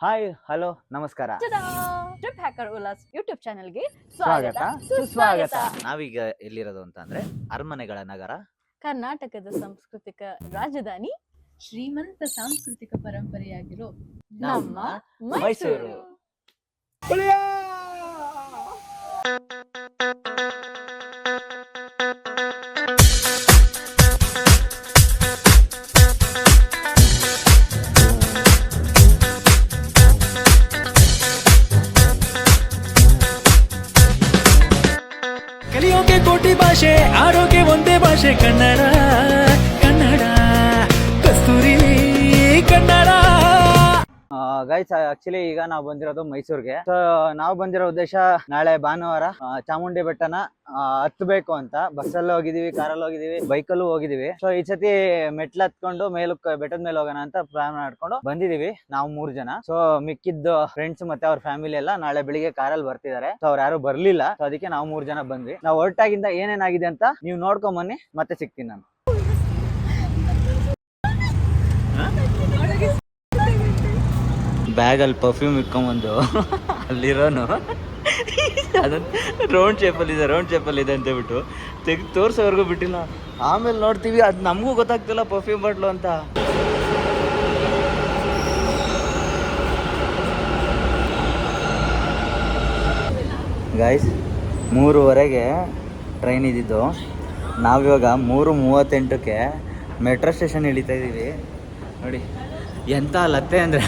Hi hello ನಮಸ್ಕಾರ. Trip hacker Ullas YouTube ಚಾನೆಲ್ಗೆ ಸ್ವಾಗತ. ಸ್ವಾಗತ. ಸುಸ್ವಾಗತ. ಸುಸ್ವಾಗತ. ನಾವೀಗ ಎಲ್ಲಿರೋದು ಅಂತ ಅಂದ್ರೆ ಅರಮನೆಗಳ ನಗರ. ಕರ್ನಾಟಕದ ಸಾಂಸ್ಕೃತಿಕ ರಾಜಧಾನಿ ಶ್ರೀಮಂತ ಸಾಂಸ್ಕೃತಿಕ ಪರಂಪರೆಯಾಗಿರೋ ನಮ್ಮ ಮೈಸೂರು. ಕನ್ನಡ. ಗೈಸ್ ಆಕ್ಚುಲಿ ಈಗ ನಾವು ಬಂದಿರೋದು ಮೈಸೂರಿಗೆ. ಸೊ ನಾವು ಬಂದಿರೋ ಉದ್ದೇಶ ನಾಳೆ ಭಾನುವಾರ ಚಾಮುಂಡಿ ಬೆಟ್ಟನ ಹತ್ಬೇಕು ಅಂತ. ಬಸ್ಸಲ್ಲಿ ಹೋಗಿದೀವಿ, ಕಾರಲ್ಲಿ ಹೋಗಿದೀವಿ ಅಲ್ಲೂ ಹೋಗಿದೀವಿ. ಸೊ ಈ ಸತಿ ಮೆಟ್ಲು ಹತ್ಕೊಂಡು ಮೇಲಕ್ಕೆ ಬೆಟ್ಟದ ಮೇಲೆ ಹೋಗೋಣ ಅಂತ ಪ್ಲಾನ್ ಮಾಡ್ಕೊಂಡು ಬಂದಿದೀವಿ, ನಾವು ಮೂರ್ ಜನ. ಸೊ ಮಿಕ್ಕಿದ್ದು ಫ್ರೆಂಡ್ಸ್ ಮತ್ತೆ ಅವ್ರ ಫ್ಯಾಮಿಲಿ ಎಲ್ಲ ನಾಳೆ ಬೆಳಿಗ್ಗೆ ಕಾರಲ್ಲಿ ಬರ್ತಿದ್ದಾರೆ ಸೊ ಅವ್ರು ಯಾರು ಬರ್ಲಿಲ್ಲ. ಸೊ ಅದಕ್ಕೆ ನಾವು ಮೂರ್ ಜನ ಬಂದ್ವಿ. ನಾವು ಹೊರಟಾಗಿಂದ ಏನೇನಾಗಿದೆ ಅಂತ ನೀವು ನೋಡ್ಕೊಂಡ್ ಬನ್ನಿ, ಮತ್ತೆ ಸಿಗ್ತೀನಿ ನಾನು. ಬ್ಯಾಗಲ್ಲಿ ಪರ್ಫ್ಯೂಮ್ ಇಟ್ಕೊಂಬಂದು ಅಲ್ಲಿರೋನು. ಅದನ್ನು ರೌಂಡ್ ಶೇಪಲ್ಲಿ ಇದೆ ರೌಂಡ್ ಶೇಪಲ್ಲಿ ಇದೆ ಅಂತ ಹೇಳ್ಬಿಟ್ಟು ತೆಗ್ದು ತೋರಿಸೋವರೆಗೂ ಬಿಟ್ಟಿಲ್ಲ. ಆಮೇಲೆ ನೋಡ್ತೀವಿ, ಅದು ನಮಗೂ ಗೊತ್ತಾಗ್ತಿಲ್ಲ ಪರ್ಫ್ಯೂಮ್ ಬಾಟ್ಲು ಅಂತ. ಗಾಯ್ಸ್ ಮೂರುವರೆಗೆ ಟ್ರೈನ್ ಇದ್ದಿದ್ದು. ನಾವಿವಾಗ ಮೂರು ಮೂವತ್ತೆಂಟಕ್ಕೆ ಮೆಟ್ರೋ ಸ್ಟೇಷನ್ ಇಳಿತಾ ಇದ್ದೀವಿ. ನೋಡಿ ಎಂಥ ಲತ್ತೆ ಅಂದರೆ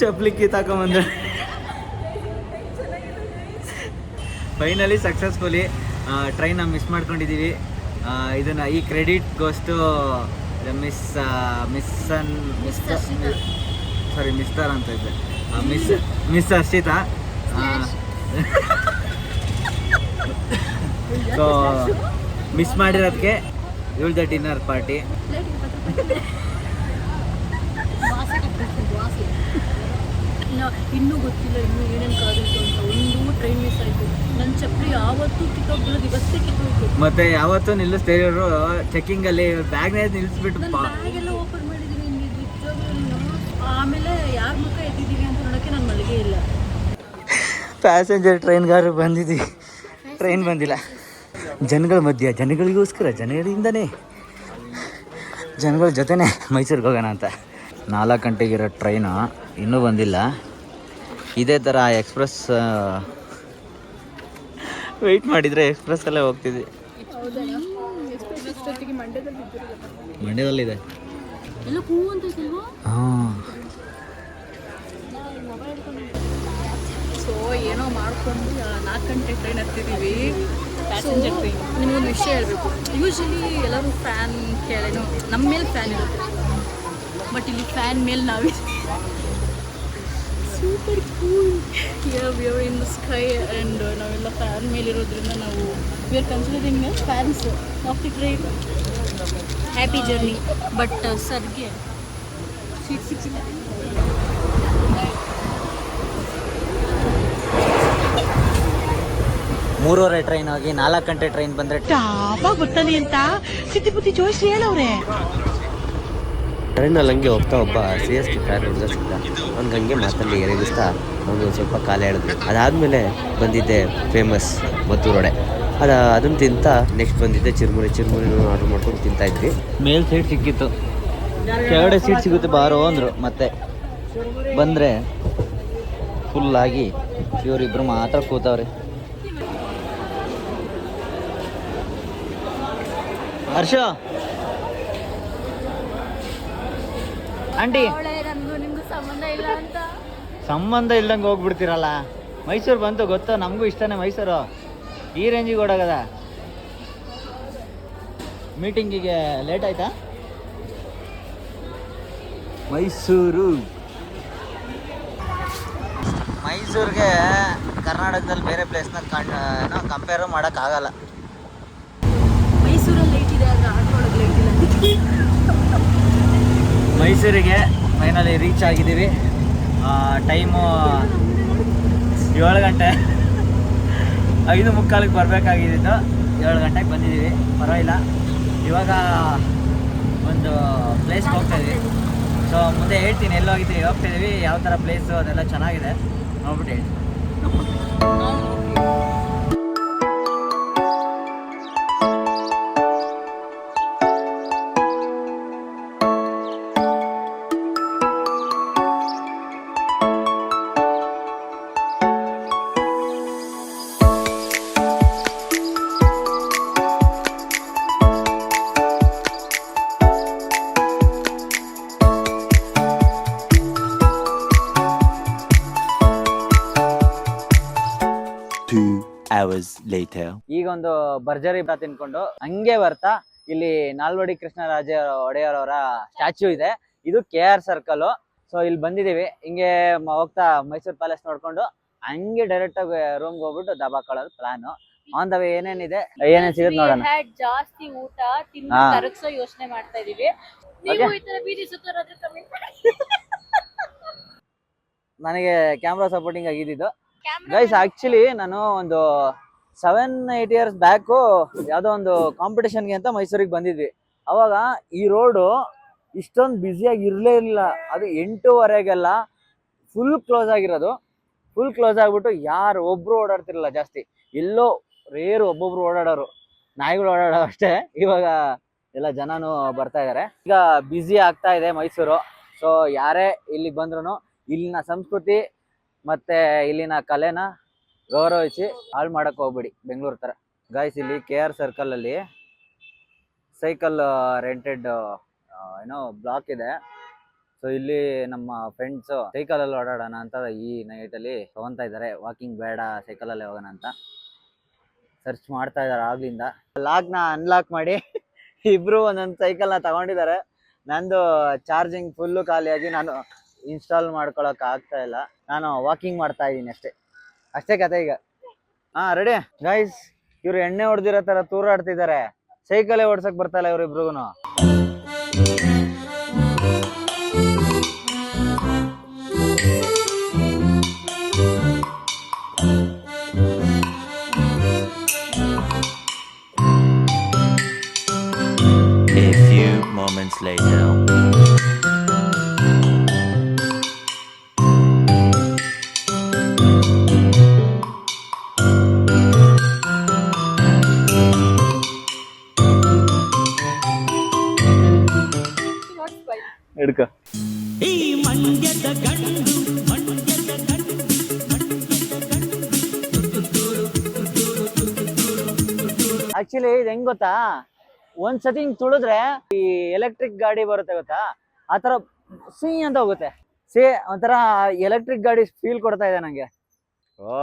ಚಪ್ಲಿ ಕಿತ್ತಾಕೊಂಬಂದ್ರೆ ಫೈನಲಿ ಸಕ್ಸಸ್ಫುಲಿ ಟ್ರೈನ ಮಿಸ್ ಮಾಡ್ಕೊಂಡಿದ್ದೀವಿ. ಇದನ್ನು ಈ credit goes to miss and miss sorry mister ಅಂತ ಇದ್ದೆ. Miss miss Harshita so miss ಮಾಡಿರೋದಕ್ಕೆ ಇವಳ್ದ ಡಿನ್ನರ್ ಪಾರ್ಟಿ ಇನ್ನೂ ಗೊತ್ತಿಲ್ಲ ಇನ್ನೂ ಏನೇನು ಕಾದಿತ್ತು ಅಂತ. ಒಂದು ಟ್ರೈನ್ ಮಿಸ್ ಆಯಿತು. ನನ್ನ ಚಪ್ಪಲಿ ಯಾವತ್ತೂ ಕಿತ್ತೋಗ್ಬಿಡೋದು ಇವತ್ತೇ ಕಿತ್ತೋಯ್ತು. ಮತ್ತೆ ಯಾವತ್ತೂ ನಿಲ್ಲಿಸ್ತಾ ಇರೋರು ಚೆಕಿಂಗ್ ಅಲ್ಲಿ ಬ್ಯಾಗ್ನೇ ನಿಲ್ಲಿಸ್ಬಿಟ್ಟು ನನ್ನ ಬ್ಯಾಗ್ ಎಲ್ಲ ಓಪನ್ ಮಾಡಿದ್ದೀನಿ ನಿಜವಾಗ್ಲೂ ಆಮೇಲೆ ಯಾರ ಮುಖ ಎದ್ದಿದ್ದೀವಿ ಅಂತ ನೋಡೋಕ್ಕೆ ನಾನು ಮಲಗೇ ಇಲ್ಲ. ಪ್ಯಾಸೆಂಜರ್ ಟ್ರೈನ್ಗಾರು ಬಂದಿದ್ದೀವಿ ಟ್ರೈನ್ ಬಂದಿಲ್ಲ. ಜನಗಳ ಮಧ್ಯ ಜನಗಳಿಗೋಸ್ಕರ ಜನಗಳಿಂದನೇ. ಜನಗಳ ಜೊತೆನೇ ಮೈಸೂರಿಗೆ ಹೋಗೋಣ ಅಂತ. ನಾಲ್ಕು ಗಂಟೆಗಿರೋ ಟ್ರೈನು ಇನ್ನೂ ಬಂದಿಲ್ಲ. ಇದೇ ಥರ ಎಕ್ಸ್ಪ್ರೆಸ್ ವೆಯ್ಟ್ ಮಾಡಿದರೆ ಎಕ್ಸ್ಪ್ರೆಸ್ಸಲ್ಲೇ ಹೋಗ್ತಿದ್ವಿ. ಮಂಡ್ಯದಲ್ಲಿದೆ. ಹೂ ಸೊ ಏನೋ ಮಾಡ್ಕೊಂಡು ನಾಲ್ಕು ಗಂಟೆ ಟ್ರೈನ್ ಹತ್ತಿದ್ದೀವಿ. ನಿಮಗೊಂದು ವಿಷಯ ಹೇಳಬೇಕು. ಯೂಶ್ವಲಿ ಎಲ್ಲರೂ ಫ್ಯಾನ್ ಕೇಳೇನೋ ನಮ್ಮ ಮೇಲೆ ಫ್ಯಾನ್ ಇರುತ್ತೆ. ಬಟ್ ಇಲ್ಲಿ ಫ್ಯಾನ್ ಮೇಲೆ ನಾವಿದ್ದೀವಿ super cool we are in the sky and ನಾವೆಲ್ಲ ಫ್ಯಾನ್ ಮೇಲಿರೋದ್ರಿಂದ ನಾವು we are considering fans of the train happy journey but ಸರ್ಗೆ ಸೀಟ್ ಸಿಕ್ಸಿಲ್ಲ ಮೂರುವರೆ ಟ್ರೈನ್ ಹೋಗಿ ನಾಲ್ಕು ಗಂಟೆ ಟ್ರೈನ್ ಬಂದರೆ ಗೊತ್ತಾನೆ ಅಂತ. ಸಿದ್ದಿ ಬುದ್ಧಿ ಜೋಯಿಸಿ ಹೇಳವ್ರೆ. ಟ್ರೈನಲ್ಲಿ ಹಂಗೆ ಹೋಗ್ತಾ ಒಬ್ಬ ಸಿ ಎಸ್ ಟಿ ಫ್ಯಾನ್ ಹುಡುಗ ಸಿಕ್ಕ ಅವ್ನಿಗೆ ಹಂಗೆ ಮಾತಲ್ಲಿ ಎರೆಗಿಸ್ತಾ ಅವನು ಸ್ವಲ್ಪ ಕಾಲ ಹೇಳಿದ್ವಿ ಅದಾದಮೇಲೆ ಬಂದಿದ್ದೆ ಫೇಮಸ್ ಮದ್ದೂರೊಡೆ ಅದು ಅದನ್ನು ತಿಂತ ನೆಕ್ಸ್ಟ್ ಬಂದಿದ್ದೆ ಚಿರುಮುರಿ. ಚಿರುಮುರಿನೂ ಆರ್ಡರ್ ಮಾಡ್ಕೊಂಡು ತಿಂತಾ ಇದ್ವಿ. ಮೇಲ್ ಸೀಟ್ ಸಿಕ್ಕಿತ್ತು. ಕೆಳಗಡೆ ಸೀಟ್ ಸಿಗುತ್ತೆ ಬಾರೋ ಅಂದರು. ಮತ್ತೆ ಬಂದರೆ ಫುಲ್ಲಾಗಿ ಇವರಿಬ್ಬರು ಮಾತ್ರ ಕೂತವ್ರೆ. ಹರ್ಷ! ಆಂಟಿ. ಸಂಬಂಧ ಇಲ್ಲ ಅಂತ. ಸಂಬಂಧ ಇಲ್ದಂಗೆ ಹೋಗ್ಬಿಡ್ತೀರಲ್ಲ? ಮೈಸೂರು ಬಂತು ಗೊತ್ತಾ? ನಮಗೂ ಇಷ್ಟನೇ ಮೈಸೂರು. ಈ ರೇಂಜಿಗೆ ಓಡಾಗದ? ಮೀಟಿಂಗಿಗೆ ಲೇಟ್ ಆಯ್ತಾ? ಮೈಸೂರು. ಮೈಸೂರಿಗೆ ಕರ್ನಾಟಕದಲ್ಲಿ ಬೇರೆ ಪ್ಲೇಸ್ನ ಕಣ್ ಕಂಪೇರು ಮಾಡೋಕ್ಕಾಗಲ್ಲ. ಮೈಸೂರಲ್ಲಿ ಲೇಟ್ ಇದೆ ಆದರೆ ಆಟೋಳಗೆ ಲೇಟ್ ಇಲ್ಲ. ಮೈಸೂರಿಗೆ ಫೈನಲಿ ರೀಚ್ ಆಗಿದ್ದೀವಿ. ಟೈಮು ಏಳು ಗಂಟೆ. ಐದು ಮುಕ್ಕಾಲಿಗೆ ಬರಬೇಕಾಗಿದ್ದು ಏಳು ಗಂಟೆಗೆ ಬಂದಿದ್ದೀವಿ. ಪರವಾಗಿಲ್ಲ. ಇವಾಗ ಒಂದು ಪ್ಲೇಸ್ಗೆ ಹೋಗ್ತಾಯಿದ್ವಿ ಸೊ ಮುಂದೆ ಹೇಳ್ತೀನಿ ಎಲ್ಲೋಗಿದ್ದೀವಿ ಹೋಗ್ತಿದ್ದೀವಿ ಹೋಗ್ತಾ ಯಾವ ಥರ ಪ್ಲೇಸು ಅದೆಲ್ಲ ಚೆನ್ನಾಗಿದೆ. ನೋಡ್ಬಿಟ್ಟು ಹೇಳ್ತೀನಿ. Later. ಈಗ ಒಂದು ಭರ್ಜರಿ ಊಟ ತಿನ್ಕೊಂಡು ಹಂಗೆ ಬರ್ತಾ ಇಲ್ಲಿ ನಾಲ್ವಡಿ ಕೃಷ್ಣರಾಜ ಒಡೆಯರ್ ಅವರ ಸ್ಟ್ಯಾಚ್ಯೂ ಇದೆ. ಇದು ಕೆ ಆರ್ ಸರ್ಕಲ್. ಸೊ ಇಲ್ಲಿ ಬಂದಿದೀವಿ ಹಿಂಗೆ ಮ- ಹೋಗ್ತಾ ಮೈಸೂರು ಪ್ಯಾಲೇಸ್ ನೋಡ್ಕೊಂಡು ಹಂಗೆ ಡೈರೆಕ್ಟ್ ಆಗಿ ರೂಮ್ ಹೋಗ್ಬಿಟ್ಟು ದಬಾಕೊಳ್ಳೋದು ಪ್ಲಾನ್ ಆನ್ ದ ವೇ ಏನೇನಿದೆ ಏನೇನ್ ಸಿಗುತ್ತೆ ನೋಡೋಣ. ಜಾಸ್ತಿ ಊಟ ತಿಂದು ಹಾ. ಕರಗಿಸೋ ಯೋಚನೆ ಮಾಡ್ತಾ ಇದೀವಿ ನೀವು ಈ ತರ ಬೀದಿ ಸುತ್ತೋರಾದ್ರೆ ಕಮೆಂಟ್ ನನಗೆ ಕ್ಯಾಮ್ರಾ ಸಪೋರ್ಟಿಂಗ್ ಆಗಿದ್ದು ಗೈಸ್ ಆಕ್ಚುಲಿ ನಾನು ಒಂದು ಸೆವೆನ್ ಏಟ್ ಇಯರ್ಸ್ ಬ್ಯಾಕು ಯಾವುದೋ ಒಂದು ಕಾಂಪಿಟೇಷನ್ಗೆ ಅಂತ ಮೈಸೂರಿಗೆ ಬಂದಿದ್ವಿ. ಅವಾಗ ಈ ರೋಡು ಇಷ್ಟೊಂದು ಬ್ಯುಸಿಯಾಗಿ ಇರಲೇ ಇಲ್ಲ ಅದು ಎಂಟೂವರೆಗೆಲ್ಲ ಫುಲ್ ಕ್ಲೋಸ್ ಆಗಿರೋದು. ಫುಲ್ ಕ್ಲೋಸ್ ಆಗಿಬಿಟ್ಟು ಯಾರು ಒಬ್ಬರು ಓಡಾಡ್ತಿರಲಿಲ್ಲ ಜಾಸ್ತಿ. ಎಲ್ಲೋ ರೇರು ಒಬ್ಬೊಬ್ರು ಓಡಾಡೋರು. ನಾಯಿಗಳು ಓಡಾಡೋ ಅಷ್ಟೇ. ಇವಾಗ ಎಲ್ಲ ಜನನು ಬರ್ತಾ ಇದ್ದಾರೆ ಈಗ ಬ್ಯುಸಿ ಆಗ್ತಾ ಇದೆ ಮೈಸೂರು. ಸೊ ಯಾರೇ ಇಲ್ಲಿಗೆ ಬಂದ್ರು ಇಲ್ಲಿನ ಸಂಸ್ಕೃತಿ ಮತ್ತೆ ಇಲ್ಲಿನ ಕಲೆನ ಗೌರವಿಸಿ ಹಾಳು ಮಾಡಕ್ಕೆ ಹೋಗ್ಬೇಡಿ ಬೆಂಗಳೂರು ಥರ ಗಾಯ್ಸ್ ಇಲ್ಲಿ ಕೆ ಆರ್ ಸರ್ಕಲ್ ಅಲ್ಲಿ ಸೈಕಲ್ ರೆಂಟೆಡ್ ಏನೋ ಬ್ಲಾಕ್ ಇದೆ. ಸೊ ಇಲ್ಲಿ ನಮ್ಮ ಫ್ರೆಂಡ್ಸ್ ಸೈಕಲ್ ಅಲ್ಲಿ ಓಡಾಡೋಣ ಅಂತ ಈ ನೈಟ್ ಅಲ್ಲಿ ತಗೊಂತಾ ಇದ್ದಾರೆ. ವಾಕಿಂಗ್ ಬೇಡ ಸೈಕಲ್ ಅಲ್ಲಿ ಹೋಗೋಣ ಅಂತ. ಸರ್ಚ್ ಮಾಡ್ತಾ ಇದಾರೆ ಆಗ್ಲಿಂದ. ಲಾಕ್ನ ಅನ್ಲಾಕ್ ಮಾಡಿ ಇಬ್ರು ಒಂದೊಂದು ಸೈಕಲ್ನ ತಗೊಂಡಿದ್ದಾರೆ. ನಂದು ಚಾರ್ಜಿಂಗ್ ಫುಲ್ಲು ಖಾಲಿಯಾಗಿ ನಾನು ಇನ್ಸ್ಟಾಲ್ ಮಾಡ್ಕೊಳಕ್ ಆಗ್ತಾ ಇಲ್ಲ. ನಾನು ವಾಕಿಂಗ್ ಮಾಡ್ತಾ ಇದ್ದೀನಿ ಅಷ್ಟೇ. ಅಷ್ಟೇ ಕತೆ ಈಗ. ಹಾ ರೆಡಿ ಗೈಸ್ ಇವ್ರು ಎಣ್ಣೆ ಹೊಡೆದಿರೋ ತರ ತೂರಾಡ್ತಿದ್ದಾರೆ ಸೈಕಲೇ ಓಡ್ಸಕ್ ಬರ್ತಾ ಇಲ್ಲ ಇವ್ರಿಬ್ರಿಗೂ A few moments later. ಮಂಡ್ಯದ ಗಂಡು ಮಂಡ್ಯದ ಗಂಡು ಆಕ್ಚುಲಿ ಇದು ಹೆಂಗ್ ಗೊತ್ತಾ? ಒಂದ್ ಸತಿ ಹಿಂಗ್ ತುಳಿದ್ರೆ ಈ ಎಲೆಕ್ಟ್ರಿಕ್ ಗಾಡಿ ಬರುತ್ತೆ ಗೊತ್ತಾ? ಆತರ ಸೀ ಅಂತ ಹೋಗುತ್ತೆ. ಸೇ ಒಂಥರ ಎಲೆಕ್ಟ್ರಿಕ್ ಗಾಡಿ ಫೀಲ್ ಕೊಡ್ತಾ ಇದೆ ನಂಗೆ. ಓ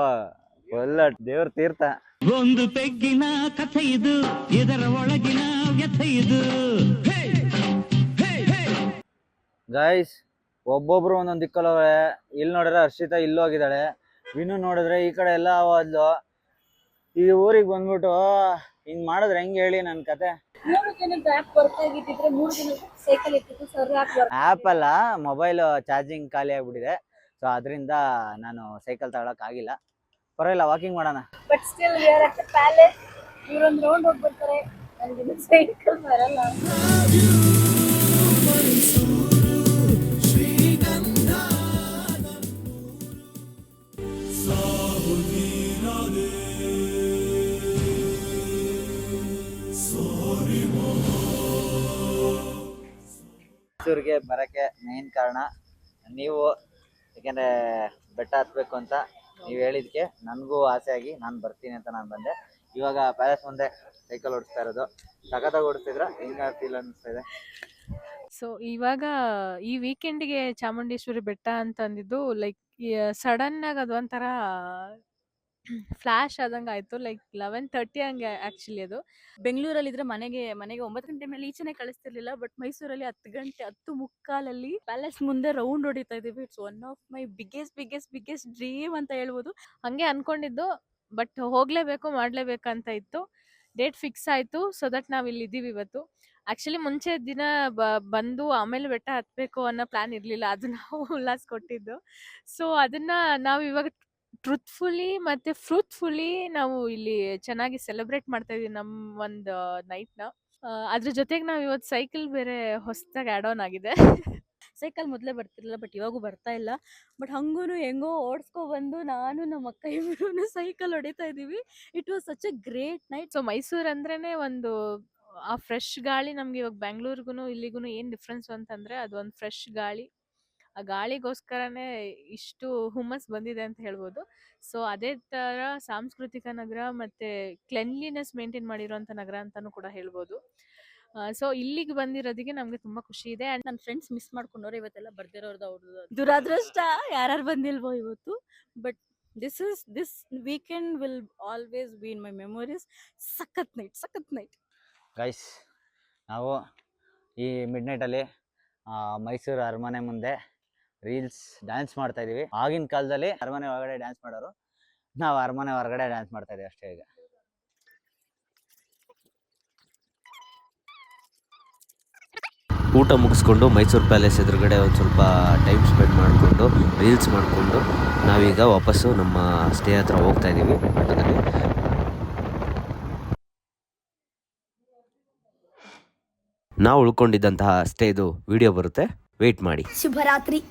ಒಳ್ಳೆ ದೇವ್ರ ತೀರ್ಥ. ಒಂದು ಪೆಗ್ಗಿನ ಕಥೆ ಇದು ಇದರ ಒಳಗಿನ ವ್ಯಥೆ ಇದು. ಹೇ! ಒಬ್ಬೊಬ್ರು ಒಂದೊಂದ್ ದಿಕ್ಕಲ್ಲವ್ರೆ. ಇಲ್ಲಿ ನೋಡಿದ್ರೆ ಹರ್ಷಿತಾ ಇಲ್ಲಿ ಹೋಗಿದಾಳೆ ವಿನು ನೋಡಿದ್ರೆ ಈ ಕಡೆ ಎಲ್ಲ ಹೋದ್ಲು. ಈ ಊರಿಗೆ ಬಂದ್ಬಿಟ್ಟು ಹಿಂಗ್ ಮಾಡಿದ್ರೆ ಹೆಂಗ್ ಹೇಳಿ ನನ್ ಕತೆ? ಆ್ಯಪ್ ಆ್ಯಪ್ ಅಲ್ಲ ಮೊಬೈಲ್ ಚಾರ್ಜಿಂಗ್ ಖಾಲಿ ಆಗ್ಬಿಟ್ಟಿದೆ. ಸೊ ಅದರಿಂದ ನಾನು ಸೈಕಲ್ ತಗೊಳಕ್ ಆಗಿಲ್ಲ. ಪರವಾಗಿಲ್ಲ ವಾಕಿಂಗ್ ಮಾಡೋಣ. But still we are at palace ಇವರೊಂದು round ಹೋಗ್ಬಿಡ್ತಾರೆ ನನಗೆ ಸೈಕಲ್ ಬರಲ್ಲ. ಮೈಸೂರಿಗೆ ಬರೋಕ್ಕೆ ಮೇನ್ ಕಾರಣ ನೀವು, ಯಾಕೆಂದರೆ ಬೆಟ್ಟ ಹತ್ಬೇಕು ಅಂತ ನೀವು ಹೇಳಿದಕ್ಕೆ ನನಗೂ ಆಸೆಯಾಗಿ ನಾನು ಬರ್ತೀನಿ ಅಂತ ನಾನು ಬಂದೆ. ಇವಾಗ ಪ್ಯಾಲೇಸ್ ಮುಂದೆ ಸೈಕಲ್ ಓಡಿಸ್ತಾ ಇರೋದು. ಸಖತ್ತಾಗಿ ಓಡಿಸ್ತಿದ್ರೆ? ಹೆಂಗ ಫೀಲ್ ಇದೆ? ಸೊ ಇವಾಗ ಈ ವೀಕೆಂಡ್ಗೆ ಚಾಮುಂಡೇಶ್ವರಿ ಬೆಟ್ಟ ಅಂತ ಅಂದಿದ್ದು ಲೈಕ್ ಸಡನ್ ಆಗಿ ಅದೊಂಥರ ಫ್ಲಾಶ್ ಆದಂಗೆ ಆಯ್ತು. ಲೈಕ್ ಲೆವೆನ್ ತರ್ಟಿ ಹಂಗೆ ಆಕ್ಚುಲಿ ಅದು. ಬೆಂಗಳೂರಲ್ಲಿ ಇದ್ರೆ ಮನೆಗೆ ಮನೆಗೆ ಒಂಬತ್ತು ಗಂಟೆ ಮೇಲೆ ಈಚೆನೆ ಕಳಿಸ್ತಿರ್ಲಿಲ್ಲ ಬಟ್ ಮೈಸೂರಲ್ಲಿ ಹತ್ತು ಗಂಟೆ ಹತ್ತು ಮುಕ್ಕಾಲಲ್ಲಿ ಪ್ಯಾಲೇಸ್ ಮುಂದೆ ರೌಂಡ್ ಹೊಡಿತಾ ಇದೀವಿ it's one of my biggest biggest biggest dream ಅಂತ ಹೇಳ್ಬೋದು. ಹಂಗೆ ಅನ್ಕೊಂಡಿದ್ದು ಬಟ್ ಹೋಗ್ಲೇಬೇಕು ಮಾಡ್ಲೇಬೇಕಂತ ಇತ್ತು. ಡೇಟ್ ಫಿಕ್ಸ್ ಆಯ್ತು ಸೊ ದಟ್ ನಾವು ಇಲ್ಲಿ ಇದೀವಿ ಇವತ್ತು. ಆಕ್ಚುಲಿ ಮುಂಚೆ ದಿನ ಬ- ಬಂದು ಆಮೇಲೆ ಬೆಟ್ಟ ಹತ್ಬೇಕು ಅನ್ನೋ ಪ್ಲಾನ್ ಇರ್ಲಿಲ್ಲ. ಅದು ನಾವು ಉಲ್ಲಾಸ್ ಕೊಟ್ಟಿದ್ದು. ಸೊ ಅದನ್ನ ನಾವು ಇವಾಗ ಟ್ರುತ್ಫುಲಿ ಮತ್ತೆ ಫ್ರೂತ್ಫುಲಿ ನಾವು ಇಲ್ಲಿ ಚೆನ್ನಾಗಿ ಸೆಲೆಬ್ರೇಟ್ ಮಾಡ್ತಾ ಇದೀವಿ ನಮ್ ಒಂದು ನೈಟ್ನ ಅದ್ರ ಜೊತೆಗೆ ನಾವು ಇವತ್ತು ಸೈಕಲ್ ಬೇರೆ ಹೊಸದಾಗಿ ಆಡ್ ಆನ್ ಆಗಿದೆ. ಸೈಕಲ್ ಮೊದಲೇ ಬರ್ತಿರಲಿಲ್ಲ ಬಟ್ ಇವಾಗೂ ಬರ್ತಾ ಇಲ್ಲ. ಬಟ್ ಹಂಗೂ ಹೆಂಗೋ ಓಡಿಸ್ಕೊ ಬಂದು ನಾನು ನಮ್ಮ ಅಕ್ಕ ಇಬ್ಬರೂ ಸೈಕಲ್ ಹೊಡಿತಾ ಇದ್ದೀವಿ it was such a great night so Mysuru ಅಂದ್ರೇನೆ ಒಂದು ಆ ಫ್ರೆಶ್ ಗಾಳಿ ನಮ್ಗೆ ಇವಾಗ ಬೆಂಗಳೂರಿಗೂ ಇಲ್ಲಿಗೂ ಏನ್ ಡಿಫ್ರೆನ್ಸ್ ಅಂತಂದ್ರೆ ಒಂದು ಫ್ರೆಶ್ ಗಾಳಿ. ಆ ಗಾಳಿಗೋಸ್ಕರನೇ ಇಷ್ಟು ಹುಮ್ಮಸ್ ಬಂದಿದೆ ಅಂತ ಹೇಳ್ಬೋದು. ಸೊ ಅದೇ ತರ ಸಾಂಸ್ಕೃತಿಕ ನಗರ ಮತ್ತೆ ಕ್ಲೆನ್ಲಿನೆಸ್ ಮೇಂಟೈನ್ ಮಾಡಿರೋಂಥ ನಗರ ಅಂತಾನೂ ಕೂಡ ಹೇಳ್ಬೋದು. ಸೊ ಇಲ್ಲಿಗೆ ಬಂದಿರೋದಕ್ಕೆ ನಮ್ಗೆ ತುಂಬಾ ಖುಷಿ ಇದೆ. ಅಂಡ್ ನನ್ನ ಫ್ರೆಂಡ್ಸ್ ಮಿಸ್ ಮಾಡ್ಕೊಂಡವ್ರು ಇವತ್ತೆಲ್ಲ ಬರ್ದಿರೋರ್ದು ಅವ್ರದ್ದು ದುರಾದೃಷ್ಟ ಯಾರ್ಯಾರು ಬಂದಿಲ್ವೋ ಇವತ್ತು. But this is this weekend will always be in my memories ಸಖತ್ ನೈಟ್ ಸಖತ್ ನೈಟ್ ಗೈಸ್ ನಾವು ಈ ಮಿಡ್ ನೈಟಲ್ಲಿ ಮೈಸೂರು ಅರಮನೆ ಮುಂದೆ ರೀಲ್ಸ್ ಡ್ಯಾನ್ಸ್ ಮಾಡ್ತಾ ಇದೀವಿ. ಆಗಿನ ಕಾಲದಲ್ಲಿ ಅರಮನೆ ಒಳಗಡೆ ಡ್ಯಾನ್ಸ್ ಮಾಡೋರು, ನಾವು ಅರಮನೆ ಹೊರಗಡೆ ಡ್ಯಾನ್ಸ್ ಮಾಡ್ತಾ ಇದೀವಿ ಅಷ್ಟೇ ಈಗ. ಊಟ ಮುಗಿಸ್ಕೊಂಡು ಮೈಸೂರು ಪ್ಯಾಲೇಸ್ ಎದುರುಗಡೆ ಒಂದು ಸ್ವಲ್ಪ ಟೈಮ್ ಸ್ಪೆಂಡ್ ಮಾಡಿಕೊಂಡು ರೀಲ್ಸ್ ಮಾಡಿಕೊಂಡು ನಾವೀಗ ವಾಪಸ್ಸು ನಮ್ಮ ಸ್ಟೇ ಹತ್ರ ಹೋಗ್ತಾ ಇದ್ದೀವಿ ಆಟೋದಲ್ಲಿ ನಾವು ಉಳ್ಕೊಂಡಿದ್ದಂತಹ ಸ್ಟೇದು ವಿಡಿಯೋ ಬರುತ್ತೆ. ವೆಯ್ಟ್ ಮಾಡಿ. ಶುಭರಾತ್ರಿ.